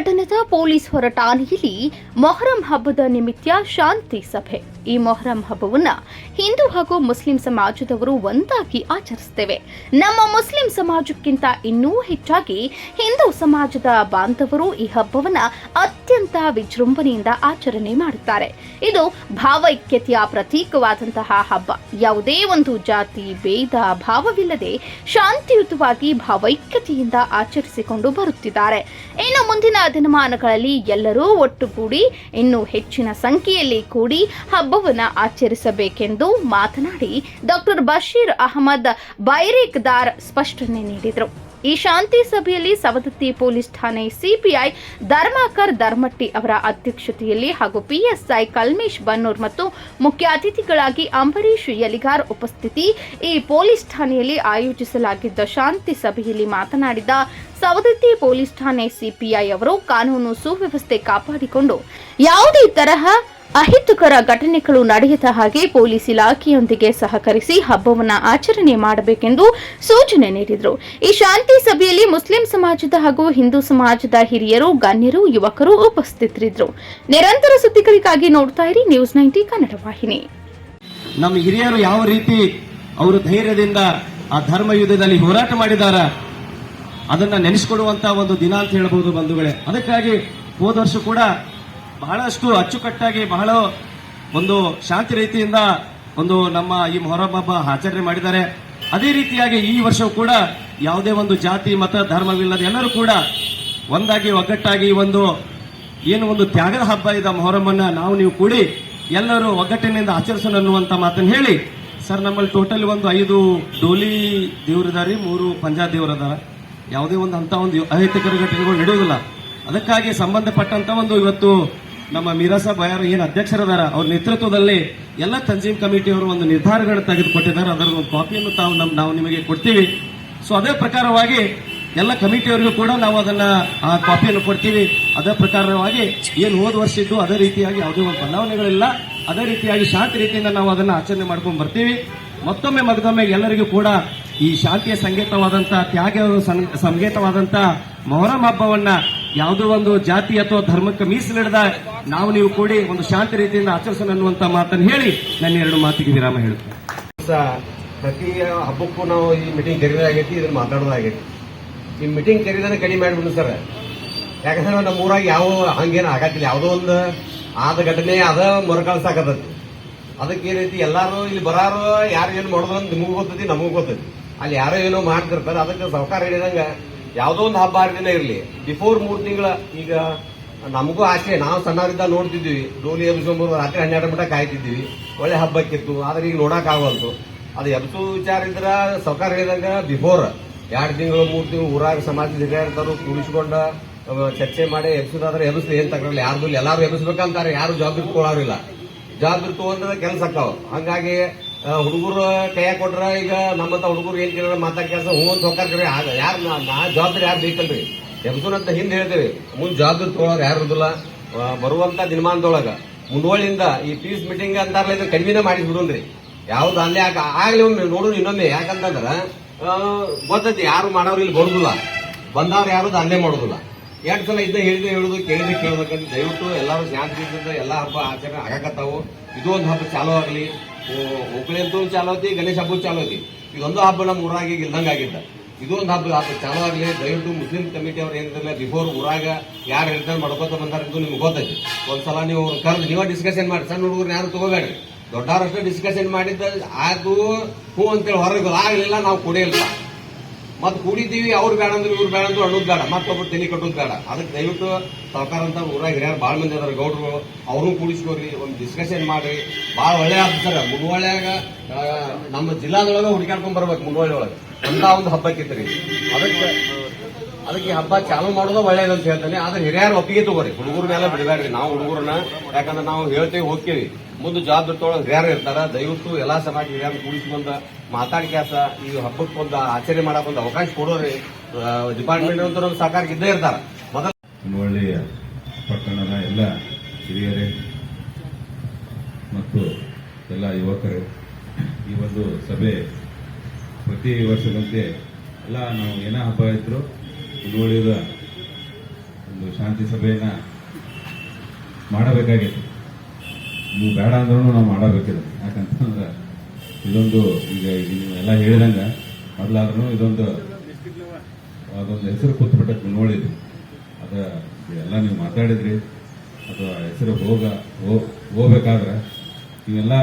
ಪಟ್ಟಣದ ಪೊಲೀಸ್ ಹೊರಟಾಣೆಯಲ್ಲಿ ಮೊಹರಂ ಹಬ್ಬದ ನಿಮಿತ್ತ ಶಾಂತಿ ಸಭೆ. ಈ ಮೊಹರಂ ಹಬ್ಬವನ್ನ ಹಿಂದೂ ಹಾಗೂ ಮುಸ್ಲಿಂ ಸಮಾಜದವರು ಒಂದಾಗಿ ಆಚರಿಸುತ್ತೇವೆ. ನಮ್ಮ ಮುಸ್ಲಿಂ ಸಮಾಜಕ್ಕಿಂತ ಇನ್ನೂ ಹೆಚ್ಚಾಗಿ ಹಿಂದೂ ಸಮಾಜದ ಬಾಂಧವರು ಈ ಹಬ್ಬವನ್ನ ಅತ್ಯಂತ ವಿಜೃಂಭಣೆಯಿಂದ ಆಚರಣೆ ಮಾಡುತ್ತಾರೆ. ಇದು ಭಾವೈಕ್ಯತೆಯ ಪ್ರತೀಕವಾದಂತಹ ಹಬ್ಬ. ಯಾವುದೇ ಒಂದು ಜಾತಿ, ಭೇದ, ಭಾವವಿಲ್ಲದೆ ಶಾಂತಿಯುತವಾಗಿ ಭಾವೈಕ್ಯತೆಯಿಂದ ಆಚರಿಸಿಕೊಂಡು ಬರುತ್ತಿದ್ದಾರೆ. ಇನ್ನು ಮುಂದಿನ ದಿನಮಾನಗಳಲ್ಲಿ ಎಲ್ಲರೂ ಒಟ್ಟುಗೂಡಿ ಇನ್ನೂ ಹೆಚ್ಚಿನ ಸಂಖ್ಯೆಯಲ್ಲಿ ಕೂಡಿ ಹಬ್ಬವನ್ನು ಆಚರಿಸಬೇಕೆಂದು ಮಾತನಾಡಿ ಡಾಕ್ಟರ್ ಬಶೀರ್ ಅಹಮದ್ ಬೈರೇಕ್ದಾರ್ ಸ್ಪಷ್ಟನೆ ನೀಡಿದರು. ಈ ಶಾಂತಿ ಸಭೆಯಲ್ಲಿ ಸವದತ್ತಿ ಪೊಲೀಸ್ ಠಾಣೆ ಸಿಪಿಐ ಧರ್ಮಾಕರ್ ಧರ್ಮಟ್ಟಿ ಅವರ ಅಧ್ಯಕ್ಷತೆಯಲ್ಲಿ ಹಾಗೂ ಪಿಎಸ್ಐ ಕಲ್ಮೇಶ್ ಬನ್ನೂರ್ ಮತ್ತು ಮುಖ್ಯ ಅತಿಥಿಗಳಾಗಿ ಅಂಬರೀಶ್ ಯಲಿಗಾರ್ ಉಪಸ್ಥಿತಿ. ಈ ಪೊಲೀಸ್ ಠಾಣೆಯಲ್ಲಿ ಆಯೋಜಿಸಲಾಗಿದ್ದ ಶಾಂತಿ ಸಭೆಯಲ್ಲಿ ಮಾತನಾಡಿದ ಸವದತ್ತಿ ಪೊಲೀಸ್ ಠಾಣೆ ಸಿಪಿಐ ಅವರು ಕಾನೂನು ಸುವ್ಯವಸ್ಥೆ ಕಾಪಾಡಿಕೊಂಡು ಯಾವುದೇ ತರಹ ಅಹಿತಕರ ಘಟನೆಗಳು ನಡೆಯದ ಹಾಗೆ ಪೊಲೀಸ್ ಇಲಾಖೆಯೊಂದಿಗೆ ಸಹಕರಿಸಿ ಹಬ್ಬವನ್ನು ಆಚರಣೆ ಮಾಡಬೇಕೆಂದು ಸೂಚನೆ ನೀಡಿದರು. ಈ ಶಾಂತಿ ಸಭೆಯಲ್ಲಿ ಮುಸ್ಲಿಂ ಸಮಾಜದ ಹಾಗೂ ಹಿಂದೂ ಸಮಾಜದ ಹಿರಿಯರು, ಗಣ್ಯರು, ಯುವಕರು ಉಪಸ್ಥಿತರಿದ್ದರು. ನಿರಂತರ ಸುದ್ದಿಗಳಿಗಾಗಿ ನೋಡ್ತಾ ಇರಿ ನ್ಯೂಸ್ ನೈಂಟಿ ಕನ್ನಡ ವಾಹಿನಿ. ನಮ್ಮ ಹಿರಿಯರು ಯಾವ ರೀತಿ ಅವರು ಧೈರ್ಯದಿಂದ ಆ ಧರ್ಮ ಯುದ್ಧದಲ್ಲಿ ಹೋರಾಟ ಮಾಡಿದಾರ, ಅದನ್ನ ನೆನೆಸಿಕೊಡುವಂತಹ ಒಂದು ದಿನ ಅಂತ ಹೇಳಬಹುದು ಬಂಧುಗಳೇ. ಅದಕ್ಕಾಗಿ ಹೋದ ವರ್ಷ ಕೂಡ ಬಹಳಷ್ಟು ಅಚ್ಚುಕಟ್ಟಾಗಿ ಬಹಳ ಒಂದು ಶಾಂತಿ ರೀತಿಯಿಂದ ಒಂದು ನಮ್ಮ ಈ ಮೊಹರಂ ಹಬ್ಬ ಆಚರಣೆ ಮಾಡಿದ್ದಾರೆ. ಅದೇ ರೀತಿಯಾಗಿ ಈ ವರ್ಷವೂ ಕೂಡ ಯಾವುದೇ ಒಂದು ಜಾತಿ, ಮತ, ಧರ್ಮವಿಲ್ಲದೆ ಎಲ್ಲರೂ ಕೂಡ ಒಂದಾಗಿ ಒಗ್ಗಟ್ಟಾಗಿ ಒಂದು ಏನು ಒಂದು ತ್ಯಾಗದ ಹಬ್ಬ ಇದೆ ಮೊಹರಮ್ಮನ್ನ ನಾವು ನೀವು ಕೂಡಿ ಎಲ್ಲರೂ ಒಗ್ಗಟ್ಟಿನಿಂದ ಆಚರಿಸೋಣ ಅನ್ನುವಂತ ಮಾತನ್ನು ಹೇಳಿ. ಸರ್, ನಮ್ಮಲ್ಲಿ ಟೋಟಲ್ ಒಂದು ಐದು ಡೋಲಿ ದೇವರಿದಾರಿ ಮೂರು ಪಂಜಾಬ್ ದೇವರದಾರ ಯಾವುದೇ ಒಂದು ಅಂತ ಒಂದು ಅಹಿತಕರ ಘಟನೆಗಳು ನಡೆಯುವುದಿಲ್ಲ. ಅದಕ್ಕಾಗಿ ಸಂಬಂಧಪಟ್ಟಂತ ಒಂದು ಇವತ್ತು ನಮ್ಮ ಮೀರಾಸಾ ಬಯಾರ್ ಏನು ಅಧ್ಯಕ್ಷರದಾರ, ಅವ್ರ ನೇತೃತ್ವದಲ್ಲಿ ಎಲ್ಲ ತಂಜೀಮ್ ಕಮಿಟಿಯವರು ಒಂದು ನಿರ್ಧಾರಗಳನ್ನು ತೆಗೆದುಕೊಟ್ಟಿದ್ದಾರೆ. ಅದರ ಒಂದು ಕಾಪಿಯನ್ನು ತಾವು ನಮ್, ನಾವು ನಿಮಗೆ ಕೊಡ್ತೀವಿ. ಸೊ ಅದೇ ಪ್ರಕಾರವಾಗಿ ಎಲ್ಲ ಕಮಿಟಿಯವರಿಗೂ ಕೂಡ ನಾವು ಅದನ್ನ, ಆ ಕಾಪಿಯನ್ನು ಕೊಡ್ತೀವಿ. ಅದೇ ಪ್ರಕಾರವಾಗಿ ಏನು ಹೋದ ವರ್ಷ ಇದ್ದು ಅದೇ ರೀತಿಯಾಗಿ ಯಾವುದೇ ಒಂದು ಬದಲಾವಣೆಗಳಿಲ್ಲ. ಅದೇ ರೀತಿಯಾಗಿ ಶಾಂತಿ ರೀತಿಯಿಂದ ನಾವು ಅದನ್ನ ಆಚರಣೆ ಮಾಡ್ಕೊಂಡು ಬರ್ತೀವಿ. ಮತ್ತೊಮ್ಮೆ ಮತ್ತೊಮ್ಮೆ ಎಲ್ಲರಿಗೂ ಕೂಡ ಈ ಶಾಂತಿಯ ಸಂಗೀತವಾದಂತಹ ತ್ಯಾಗ ಸಂಗೀತವಾದಂತಹ ಸಂಗೀತವಾದಂತ ಮೊಹರಂ ಹಬ್ಬವನ್ನ ಯಾವುದೋ ಒಂದು ಜಾತಿ ಅಥವಾ ಧರ್ಮಕ್ಕೆ ಮೀಸಲಿಡದ ನಾವು ನೀವು ಕೂಡಿ ಒಂದು ಶಾಂತಿ ರೀತಿಯಿಂದ ಆಚರಿಸೋಣ ಅನ್ನುವಂತ ಮಾತನ್ನು ಹೇಳಿ ನನ್ನ ಎರಡು ಮಾತಿಗೆ ವಿರಾಮ ಹೇಳುತ್ತೇನೆ. ಪ್ರತಿ ಹಬ್ಬಕ್ಕೂ ನಾವು ಈ ಮೀಟಿಂಗ್ ಕರೀದಾಗೈತಿ ಇದನ್ನ ಮಾತಾಡೋದಾಗೈತಿ ಈ ಮೀಟಿಂಗ್ ಕರೀದಾನೆ ಕಡಿಮೆ ಮಾಡ್ಬಿಡು ಸರ್. ಯಾಕಂದ್ರೆ ನಮ್ಮ ಊರಾಗ ಯಾವ ಹಂಗೇನು ಆಗತ್ತಿಲ್ಲ. ಯಾವುದೋ ಒಂದು ಆದ ಘಟನೆ ಅದ ಮರುಕಳಿಸಾಕತ್ತೈತಿ ಅದಕ್ಕೆ ಏನೈತಿ ಎಲ್ಲಾರು ಇಲ್ಲಿ ಬರಾರು, ಯಾರು ಏನು ಮಾಡೋದು ಅಂತ ನಿಮಗೂ ಗೊತ್ತೈತಿ, ನಮಗೂ ಗೊತ್ತೈತಿ. ಅಲ್ಲಿ ಯಾರೋ ಏನೋ ಮಾಡ್ತಿರ್ತಾರೆ, ಅದಕ್ಕೆ ಸಹಕಾರ ಹೇಳಿದಂಗ ಯಾವುದೋ ಒಂದು ಹಬ್ಬ ಹರಿದಿನ ಇರಲಿ. ಬಿಫೋರ್ ಮೂರು ತಿಂಗಳ ಈಗ ನಮಗೂ ಆಸೆ, ನಾವು ಸಣ್ಣವರಿದ್ದ ನೋಡ್ತಿದ್ವಿ ಡೋಲಿ ಎಬ್ಸ್ಕೊಂಬರು ರಾತ್ರಿ ಹನ್ನೆರಡು ಮಟ್ಟ ಕಾಯ್ತಿದ್ವಿ ಒಳ್ಳೆ ಹಬ್ಬಕ್ಕಿತ್ತು, ಆದ್ರೆ ಈಗ ನೋಡಕ್ ಆಗವಲ್ತು ಅದು ಎಬ್ಸು ವಿಚಾರ ಇದ್ರೆ ಸರ್ಕಾರ ಹೇಳಿದಂಗ ಬಿಫೋರ್ ಎರಡು ತಿಂಗಳು, ಮೂರು ತಿಂಗಳು ಊರಾಗ ಸಮಾಜದ ಹಿರಿಯರು ಕೂಡಿಸ್ಕೊಂಡ ಚರ್ಚೆ ಮಾಡಿ ಎಬ್ಸುದಾದ್ರೆ ಎಬ್ಸ್ಲಿ ಏನ್ ತಗೊಳ್ಳಿ. ಯಾರ್ದು ಎಲ್ಲರೂ ಎಬ್ಸ್ಬೇಕಂತಾರೆ ಯಾರು ಜವಾಬ್ದಾರಿ ತಗೊಳ್ಳೋರಿಲ್ಲ ಜವಾಬ್ದಾರಿ ತಗೊಂಡ್ರೆ ಕೆಲಸ ಆಕಾವ ಹಂಗಾಗಿ ಹುಡುಗರು ಕೈಯಾಗ ಕೊಟ್ರ ಈಗ ನಮ್ಮಂತ ಹುಡುಗರು ಏನ್ ಕೇಳ ಮಾತಾ ಕೆಲಸ, ಹ್ಞೂ ಅಂತ ಹೋಗ್ತಾರೆ ಯಾರು ನಾ ಜವಾಬ್ದಾರಿ ಯಾರು ಬೇಕಲ್ರಿ ಅಂತ ಹಿಂದೆ ಹೇಳ್ತೇವೆ. ಮುಂದೆ ಜವಾಬ್ದಾರಿ ತೊಗೊಳೋರು ಯಾರು ಇರುದಿಲ್ಲ. ಬರುವಂತ ದಿನಮಾನದೊಳಗ ಮುಂದೋಳಿಂದ ಈ ಪೀಸ್ ಮೀಟಿಂಗ್ ಅಂತಾರಲ್ಲ ಇದನ್ನ ಕಡಿಮೆನೇ ಮಾಡಿ ಬಿಡುನ್ರಿ. ಯಾವ್ದು ಅಲ್ಲೇ ಆಗ, ಆಗ್ಲಿ ಒಮ್ಮೆ ನೋಡೋಣ ಇನ್ನೊಮ್ಮೆ. ಯಾಕಂತಂದ್ರ ಗೊತ್ತೈತಿ, ಯಾರು ಮಾಡೋರು ಇಲ್ಲಿ ಬರುದಿಲ್ಲ. ಬಂದವ್ರು ಯಾರು ಅಲ್ಲೇ ಮಾಡೋದಿಲ್ಲ. ಎರಡು ಸಲ ಇದ್ದ ಹೇಳಿದೆ, ಹೇಳುದು ಕೇಳಿದ್ರೆ ಕೇಳಬೇಕಂತ ದಯವಿಟ್ಟು ಎಲ್ಲರೂ ಶಾಂತಿಯಿಂದ ಎಲ್ಲ ಹಬ್ಬ ಆಚರಣೆ ಆಗಕತ್ತಾವು. ಇದು ಒಂದು ಹಬ್ಬ ಚಾಲೂ ಆಗಲಿ. ಅಂತೂ ಚಾಲು ಐತಿ ಗಣೇಶ ಹಬ್ಬ ಚಾಲು ಐತಿ ಇದೊಂದು ಹಬ್ಬ ನಮ್ಮ ಊರಾಗ ಇಲ್ದಂಗ ಆಗಿದ್ದ ಇದೊಂದು ಹಬ್ಬ ಹಬ್ಬ ಚಾಲು ಆಗಲಿ ದಯವಿಟ್ಟು ಮುಸ್ಲಿಂ ಕಮಿಟಿ ಅವ್ರು ಏನಿದ್ರಲ್ಲ ಬಿಫೋರ್ ಊರಾಗ ಯಾರು ಇರ್ತಾರೆ ಮಾಡ್ಕೋತ ಬಂದಾರ ನಿಮ್ಗೆ ಗೊತ್ತೈತಿ. ಒಂದ್ಸಲ ನೀವು ಕರೆದು ನೀವೇ ಡಿಸ್ಕಷನ್ ಮಾಡಿ. ಸಣ್ಣ ಹುಡುಗರು ಯಾರು ತಗೋಬೇಡ್ರಿ. ದೊಡ್ಡವರಷ್ಟು ಡಿಸ್ಕಷನ್ ಮಾಡಿದ್ದ, ಆಯ್ತು, ಹೂ ಅಂತೇಳಿ ಹೊರಗೆ ಆಗಲಿಲ್ಲ, ನಾವು ಕುಡಿಯಲ್ಲ ಮತ್ ಕೂಡಿದ್ದೀವಿ, ಅವ್ರು ಬೇಡ ಅಂದ್ರೆ ಇವ್ರು ಬೇಡ ಅಂದ್ರೆ ಅಣ್ಣದ್ ಬೇಡ ಮತ್ತೊಬ್ರು ತಲೆ ಕಟ್ಟೋದು ಬೇಡ. ಅದಕ್ಕೆ ದಯವಿಟ್ಟು ಸರ್ಕಾರ ಅಂತ ಊರಾಗ ಹಿರಿಯರು ಭಾಳ ಮಂದಿ ಅದಾರ, ಗೌಡ್ರು, ಅವ್ರನ್ನೂ ಕೂಡಿಸ್ಕೋರಿ, ಒಂದು ಡಿಸ್ಕಷನ್ ಮಾಡ್ರಿ. ಭಾಳ ಒಳ್ಳೆ ಆಗ್ತಾರೆ ಮುನ್ವಳ್ಯಾಗ ನಮ್ಮ ಜಿಲ್ಲಾದೊಳಗ ಹುಡುಕಾಡ್ಕೊಂಡ್ ಬರ್ಬೇಕು ಮುನ್ವಳ್ಳಿ ಒಳಗೆ. ಅಂತ ಒಂದು ಹಬ್ಬಕ್ಕಿತ್ರಿ ಅದಕ್ಕೆ ಅದಕ್ಕೆ ಹಬ್ಬ ಚಾಲೂ ಮಾಡೋದು ಒಳ್ಳೇದು ಅಂತ ಹೇಳ್ತಾನೆ. ಆದ್ರೆ ಹಿರಿಯರು ಒಪ್ಪಿಗೆ ತಗೋರಿ. ಹುಡುಗರನ್ನೆಲ್ಲ ಬಿಡಬೇಡ್ರಿ. ನಾವು ಹುಡುಗರನ್ನ, ಯಾಕಂದ್ರೆ ನಾವು ಹೇಳ್ತೇವೆ, ಹೋಗ್ತೀವಿ. ಮುಂದೆ ಜವಾಬ್ದಾರಿ ಯಾರು ಇರ್ತಾರ, ದಯವಿಟ್ಟು ಎಲ್ಲ ಸಮಾಜ ಹಿರಿಯರು ಕೂಡಿಸ್ಕೊಂಡ ಮಾತಾಡಿ ಕೆಲಸ, ಈ ಹಬ್ಬಕ್ಕೆ ಒಂದು ಆಚರಣೆ ಮಾಡಕ್ ಒಂದು ಅವಕಾಶ ಕೊಡೋರಿ ಡಿಪಾರ್ಟ್ಮೆಂಟ್ ಅಂತ ಸರ್ಕಾರ ಇದ್ದೇ ಇರ್ತಾರ. ಮೊದಲ ಪಟ್ಟಣದ ಎಲ್ಲ ಹಿರಿಯರೇ ಮತ್ತು ಎಲ್ಲ ಯುವಕರು, ಈ ಒಂದು ಸಭೆ ಪ್ರತಿ ವರ್ಷದಂತೆ ಎಲ್ಲ ನಾವು ಏನೇ ಹಬ್ಬ ಇದ್ರು ಹಿಂದುಳಿದ ಒಂದು ಶಾಂತಿ ಸಭೆಯನ್ನ ಮಾಡಬೇಕಾಗಿತ್ತು. ನೀವು ಬೇಡ ಅಂದ್ರೂ ನಾವು ಮಾಡಬೇಕಿದೆ. ಯಾಕಂತಂದ್ರೆ ಇದೊಂದು ಈಗ ಈಗ ನೀವೆಲ್ಲ ಹೇಳಿದಂಗೆ ಮೊದಲಾದ್ರೂ ಇದೊಂದು ಅದೊಂದು ಹೆಸರು ಕೂತ್ಬಿಟ್ಟಕ್ಕೆ ನೋಡಿದ್ರಿ. ಅದ ಎಲ್ಲ ನೀವು ಮಾತಾಡಿದ್ರಿ. ಆ ಹೆಸರು ಹೋಗ ಹೋಗ್ಬೇಕಾದ್ರೆ ನೀವೆಲ್ಲ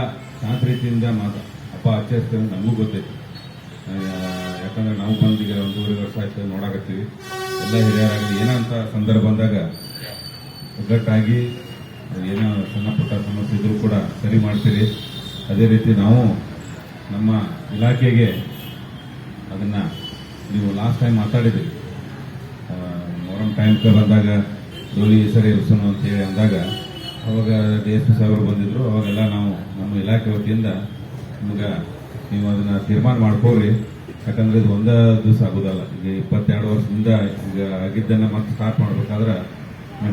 ಶಾಂತ ರೀತಿಯಿಂದ ಮಾತಾ ಹಬ್ಬ ಆಚರಿಸ್ತೇವೆ ಅಂತ ನಮಗೂ ಗೊತ್ತೈತಿ. ಯಾಕಂದ್ರೆ ನಾವು ಬಂದಿಗೆ ಒಂದು ಒಂದೂವರೆ ವರ್ಷ ಆಯ್ತು ನೋಡಾಕತ್ತೀವಿ. ಎಲ್ಲ ಹಿರಿಯರಾಗಲಿ ಏನಂತ ಸಂದರ್ಭ ಬಂದಾಗ ಒಗ್ಗಟ್ಟಾಗಿ ಏನೋ ಸಣ್ಣ ಪುಟ್ಟ ಸಮಸ್ಯೆ ಇದ್ರೂ ಕೂಡ ಸರಿ ಮಾಡ್ತೀರಿ. ಅದೇ ರೀತಿ ನಾವು ನಮ್ಮ ಇಲಾಖೆಗೆ ಅದನ್ನ ನೀವು ಲಾಸ್ಟ್ ಟೈಮ್ ಮಾತಾಡಿದ್ರಿ. ಮೊರಂ ಟೈಮ್ ಬಂದಾಗ ಡೋಲಿ ಸರಿ ಉತ್ಸವ ಅಂತ ಹೇಳಿ ಅಂದಾಗ, ಅವಾಗ ಡಿ ಎಸ್ ಪಿ ಸಾಹೇಬರು ಬಂದಿದ್ರು. ಅವಾಗೆಲ್ಲ ನಾವು ನಮ್ಮ ಇಲಾಖೆ ವತಿಯಿಂದ ನಿಮ್ಗೆ ನೀವು ಅದನ್ನ ತೀರ್ಮಾನ ಮಾಡ್ಕೋರಿ ಯಾಕಂದ್ರೆ ಇದು ಒಂದೇ ದಿವಸ ಆಗೋದಲ್ಲ. ಈಗ ಇಪ್ಪತ್ತೆರಡು ವರ್ಷದಿಂದ ಈಗ ಆಗಿದ್ದನ್ನ ಮತ್ತೆ ಸ್ಟಾರ್ಟ್ ಮಾಡ್ಬೇಕಾದ್ರೆ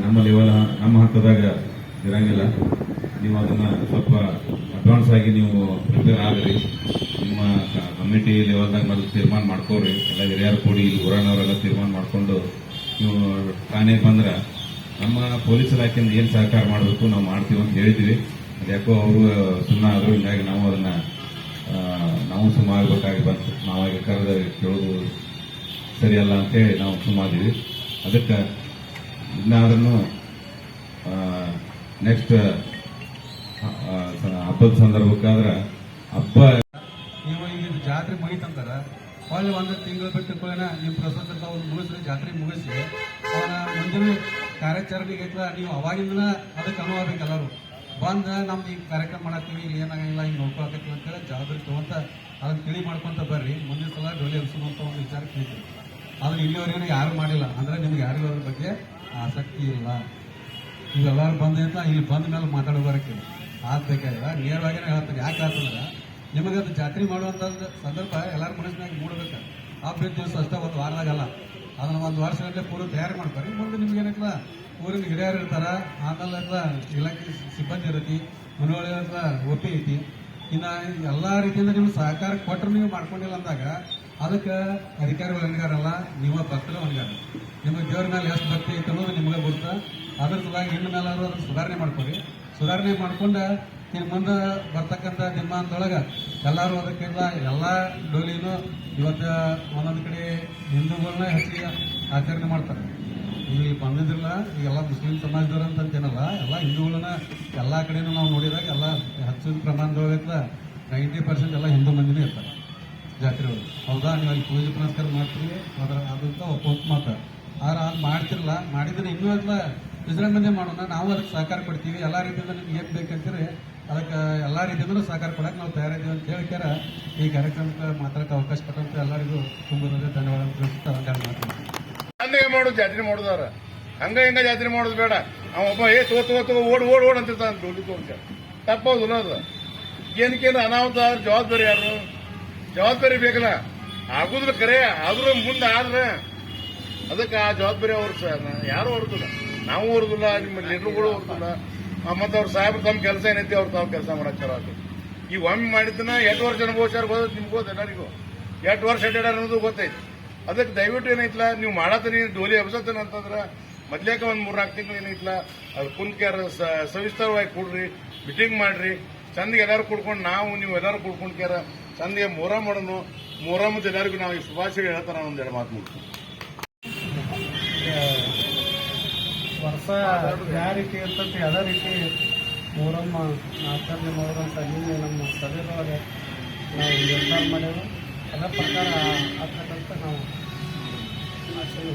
ನಮ್ಮ ಲೆವೆಲ್ ನಮ್ಮ ಹಂತದಾಗ ಇರಂಗಿಲ್ಲ. ನೀವು ಅದನ್ನ ಸ್ವಲ್ಪ ಅಡ್ವಾನ್ಸ್ ಆಗಿ ನೀವು ಪ್ರಿಪೇರ್ ಆಗ್ರಿ. ನಿಮ್ಮ ಕಮಿಟಿ ಲೆವೆಲ್ದಾಗ ಮೊದಲು ತೀರ್ಮಾನ ಮಾಡ್ಕೋರಿ ಎಲ್ಲ ಹಿರಿಯರು ಕೂಡಿ ಇಲ್ಲಿ ಊರನವರೆಲ್ಲ ತೀರ್ಮಾನ ಮಾಡ್ಕೊಂಡು ನೀವು ಠಾಣೆಗೆ ಬಂದ್ರೆ ನಮ್ಮ ಪೊಲೀಸ್ ಇಲಾಖೆಯಿಂದ ಏನು ಸಹಕಾರ ಮಾಡಬೇಕು ನಾವು ಮಾಡ್ತೀವಿ ಅಂತ ಹೇಳಿದ್ವಿ. ಅದ್ಯಾಕೋ ಅವರು ಸುಮ್ಮನೆ ಆದರು, ಹಿಂಗಾಗಿ ನಾವು ಅದನ್ನ ನಾವು ಸುಮ್ಮ ಆಗಬೇಕಾಗಿ ಬಂತು ನಾವಾಗಿ ಕರೆದ ಕೇಳೋದು ಸರಿಯಲ್ಲ ಅಂತೇಳಿ ನಾವು ಸುಮ್ಮಾದೀವಿ. ಅದಕ್ಕೆ ಇನ್ನಾದ್ರೂ ನೆಕ್ಸ್ಟ್ ಹಬ್ಬದ ಸಂದರ್ಭಕ್ಕಾದ್ರೆ ಹಬ್ಬ ನೀವು ಈಗ ಜಾತ್ರೆ ಮುಗಿತಂತಾರ ಅಲ್ಲಿ ಒಂದು ತಿಂಗಳು ಬಿಟ್ಟು ಕೊಯ್ನ ನಿಮ್ಮ ಪ್ರಸ್ತುತ ಅವ್ರು ಮುಗಿಸ್ರಿ, ಜಾತ್ರೆ ಮುಗಿಸಿ, ಅವನ ಮುಂದಿನ ಕಾರ್ಯಾಚರಣೆಗೆ ನೀವು ಅವಾಗಿಂದ ಅದಕ್ಕೆ ಅನುವಾಗಬೇಕು ಎಲ್ಲರೂ. ಬಂದ ನಮ್ದು ಈಗ ಕಾರ್ಯಕ್ರಮ ಮಾಡತ್ತೀವಿ, ಇಲ್ಲಿ ಏನಾಗಿಲ್ಲ, ಹಿಂಗೆ ನೋಡ್ಕೊಳಕತ್ತೀವಿ ಅಂತೇಳಿ ಜಾತ್ರೆ ತಗೊಂತ ಅದನ್ನ ತಿಳಿ ಮಾಡ್ಕೊಂತ ಬರ್ರಿ. ಮುಂದಿನ ಸಲ ಡೋಲಿ ಅಂತ ಒಂದು ವಿಚಾರ ಕೇಳ್ತೀವಿ. ಆದ್ರೆ ಇಲ್ಲಿವರೆಗೂ ಯಾರು ಮಾಡಿಲ್ಲ. ಅಂದ್ರೆ ನಿಮ್ಗೆ ಯಾರಿಗೂ ಅದ್ರ ಬಗ್ಗೆ ಆಸಕ್ತಿ ಇಲ್ಲ. ಇವೆಲ್ಲರೂ ಬಂದ ಅಂತ ಇಲ್ಲಿ ಬಂದ ಮೇಲೆ ಮಾತಾಡೋ ಬರಕ್ಕೆ ಆಗ್ಬೇಕಾಗಿಲ್ಲ ನೇರವಾಗಿ ಹೇಳ್ತಾರೆ ಯಾಕೆ ಆಗ್ತಂದ್ರೆ ನಿಮಗೆ ಅದು ಜಾತ್ರೆ ಮಾಡುವಂಥದ್ದು ಸಂದರ್ಭ ಎಲ್ಲರ ಮನಸ್ಸಿನಾಗ ಮೂಡಬೇಕು. ಆ ದಿವಸ ಅಷ್ಟೇ ಒಂದು ವಾರದಾಗಲ್ಲ ಅದನ್ನು ಒಂದು ವರ್ಷಗಟ್ಟಲೆ ಪೂರ್ವ ತಯಾರು ಮಾಡ್ತಾರೆ ಮುಂದೆ ನಿಮ್ಗೆ ಏನಿಲ್ಲ ಊರಿನ ಹಿರಿಯರು ಇರ್ತಾರೆ, ಆಮೇಲೆ ಇಲಾಖೆ ಸಿಬ್ಬಂದಿ ಇರತಿ ಎಲ್ಲ ಒಪ್ಪಿ ಐತಿ. ಇನ್ನು ಎಲ್ಲ ರೀತಿಯಿಂದ ನಿಮ್ಗೆ ಸಹಕಾರ ಕೊಟ್ಟರು ನೀವು ಮಾಡ್ಕೊಂಡಿಲ್ಲ ಅಂದಾಗ, ಅದಕ್ಕೆ ಅಧಿಕಾರಿಗಳು ಅನ್ಗಾರಲ್ಲ ನೀವ ಭಕ್ತರು ಅನ್ಗಾರ ನಿಮಗೆ ದೇವ್ರ ಮೇಲೆ ಎಷ್ಟು ಭಕ್ತಿ ಐತೆ ಅನ್ನೋದು ನಿಮಗೆ ಗೊತ್ತ ಅದ್ರ ಸಲುವಾಗಿ ಇನ್ನು ಮೇಲೆ ಅದನ್ನು ಸುಧಾರಣೆ ಮಾಡ್ಕೊರಿ ಸುಧಾರಣೆ ಮಾಡ್ಕೊಂಡು ಇನ್ನು ಮುಂದೆ ಬರ್ತಕ್ಕಂಥ ದಿನಮಾನದೊಳಗೆ ಎಲ್ಲರೂ ಅದಕ್ಕೆಲ್ಲ ಎಲ್ಲ ಡೋಲಿನೂ ಇವತ್ತು ಒಂದೊಂದು ಕಡೆ ಹಿಂದೂಗಳನ್ನ ಹೆಚ್ಚಿಗೆ ಆಚರಣೆ ಮಾಡ್ತಾರೆ. ಇಲ್ಲಿ ಬಂದಿದ್ರಲ್ಲ ಈಗೆಲ್ಲ ಮುಸ್ಲಿಂ ಸಮಾಜದವ್ರು ಅಂತೇನಲ್ಲ, ಎಲ್ಲ ಹಿಂದೂಗಳನ್ನ ಎಲ್ಲ ಕಡೆನೂ ನಾವು ನೋಡಿದಾಗ ಎಲ್ಲ ಹೆಚ್ಚಿನ ಪ್ರಮಾಣದೊಳಗೆ ನೈಂಟಿ ಪರ್ಸೆಂಟ್ ಎಲ್ಲ ಹಿಂದೂ ಮಂದಿನೇ ಇರ್ತಾರೆ. ಜಾತ್ರೆಗಳು ಹೌದಾ? ನೀವು ಅಲ್ಲಿ ಪೂಜೆ ಪುನಸ್ಕಾರ ಮಾಡ್ತೀವಿ ಅದರ ಅದಂತ ಒಪ್ಪಂತ ಮಾತ ಆದ್ರೆ ಅದು ಮಾಡ್ತಿರಲ್ಲ, ಮಾಡಿದ್ರೆ ಇನ್ನೂ ಎಲ್ಲ ವಿಜೃಂಭಣೆ ಮಾಡೋಣ, ನಾವು ಅದಕ್ಕೆ ಸಹಕಾರ ಕೊಡ್ತೀವಿ, ಎಲ್ಲ ರೀತಿಯಿಂದ ನಿಮ್ಗೆ ಏನು ಬೇಕಂತೀರಿ ಅದಕ್ಕೆ ಎಲ್ಲ ರೀತಿಯಿಂದ ಸಹಕಾರ ಕೊಡೋಕೆ ನಾವು ತಯಾರಿದ್ದೀವಿ ಅಂತ ಹೇಳಿಕ್ಯಾರ ಈ ಕಾರ್ಯಕ್ರಮಕ್ಕೆ ಮಾತಾಡಕ್ಕೆ ಅವಕಾಶ ಕೊಟ್ಟಂತ ಎಲ್ಲರಿಗೂ ತುಂಬ ಧನ್ಯವಾದ ಹಂಗೆ ಮಾಡೋದು ಜಾತ್ರೆ ಮಾಡೋದಾರ ಹಂಗ ಹಿಂಗ ಜಾತ್ರೆ ಮಾಡೋದು ಬೇಡ. ಅವ ಒಬ್ಬ, ಏ ತೋ ತೋ ತೋ ಓಡ್ ಓಡ್ ಓಡ್ ಅಂತಿರ್ತಾನೆ ಡೋಲಿ ತೋರ್ಸ ತಪ್ಪೋದು ಅದು. ಏನಕ್ಕೇನು ಅನಾಹುತ ಆದ್ರೆ ಜವಾಬ್ದಾರಿ ಯಾರು ಜವಾಬ್ದಾರಿ ಬೇಕಲ್ಲ. ಆಗುದ್ರೆ ಕರೆ, ಆದ್ರೂ ಮುಂದೆ ಆದ್ರೆ ಅದಕ್ಕೆ ಆ ಜವಾಬ್ದಾರಿ ಅವ್ರು ಯಾರು ಹೊರದಿಲ್ಲ ನಾವು ಓದುದಿಲ್ಲ ನಿಮ್ಮ ಲೀಡರ್ಗಳು ಓದುದಿಲ್ಲ ಮತ್ತೆ ಅವ್ರ ಸಾಹೇಬ್ರು ತಮ್ಮ ಕೆಲಸ ಏನೈತಿ, ಅವ್ರು ತಾವು ಕೆಲಸ ಮಾಡಕ್ ಚಲೋ ಒಮ್ಮೆ ಮಾಡಿದ್ದನ್ನ ಎಂಟು ವರ್ಷ ಅನುಭವಿಸ್ಯಾರ ಗೊತ್ತ ನಿಮ್ಗೆ ಗೊತ್ತ ಎಲ್ಲರಿಗೂ? ಎಷ್ಟು ವರ್ಷ ಅಡ್ಡಾಡ ಅನ್ನೋದು ಗೊತ್ತೈತಿ. ಅದಕ್ಕೆ ದಯವಿಟ್ಟು ಏನೈತಿಲ್ಲ ನೀವು ಮಾಡತ್ತೀನಿ ಡೋಲಿ ಎಬ್ಸತ್ತೇನೆ ಅಂತಂದ್ರ, ಮೊದ್ಲೇಕ ಮೂರು ನಾಲ್ಕು ತಿಂಗಳು ಏನೈತಿಲ್ಲ ಅದು ಕುಂತ್ಕ್ಯಾರ ಸವಿಸ್ತಾರವಾಗಿ ಕೊಡ್ರಿ ಮೀಟಿಂಗ್ ಮಾಡ್ರಿ. ಚಂದಿಗೆ ಎಲ್ಲಾರು ಕೂಡ್ಕೊಂಡು ನಾವು, ನೀವು ಎಲ್ಲಾರು ಕೂಡ್ಕೊಂಡು ಕ್ಯಾರ ಚಂದಿಗೆ ಮೊರ ಮಾಡೋನು ಮೊರಮ್ಮದ ಎಲ್ಲರಿಗೂ ನಾವು ಈ ಶುಭಾಶಯ ಹೇಳ್ತಾರ ಒಂದೆರಡು ಮಾತು ಮುಗಿಸ್ತೀನಿ. ವರ್ಷ ಯಾವ ರೀತಿ ಇರ್ತೈತಿ, ಅದೇ ರೀತಿ ಮೂರಮ್ಮ ಆಚರಣೆ ಮಾಡೋದಂತ ನಿನ್ನೆ ನಮ್ಮ ಸಭೆದೊಳಗೆ ನಾವು ನಿರ್ಧಾರ ಮಾಡೇವು ಅದರ ಪ್ರಕಾರ ಆಗ್ತಕ್ಕಂಥ ನಾವು ಆಚರಣೆ